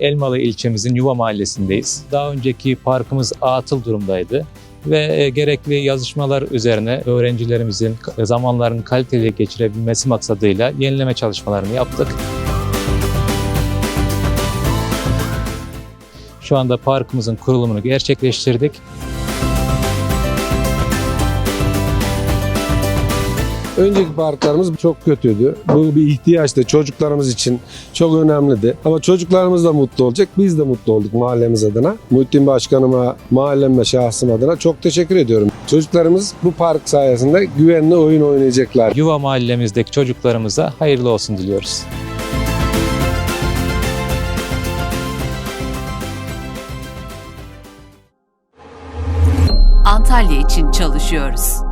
Elmalı ilçemizin Yuva Mahallesi'ndeyiz. Daha önceki parkımız atıl durumdaydı ve e, gerekli yazışmalar üzerine öğrencilerimizin zamanlarını kaliteli geçirebilmesi maksadıyla yenileme çalışmalarını yaptık. Şu anda parkımızın kurulumunu gerçekleştirdik. Önceki parklarımız çok kötüydü. Bu bir ihtiyaçtı. Çocuklarımız için çok önemliydi. Ama çocuklarımız da mutlu olacak. Biz de mutlu olduk mahallemiz adına. Muhittin Başkanıma, mahallem ve şahsım adına çok teşekkür ediyorum. Çocuklarımız bu park sayesinde güvenli oyun oynayacaklar. Yuva mahallemizdeki çocuklarımıza hayırlı olsun diliyoruz. Antalya için çalışıyoruz.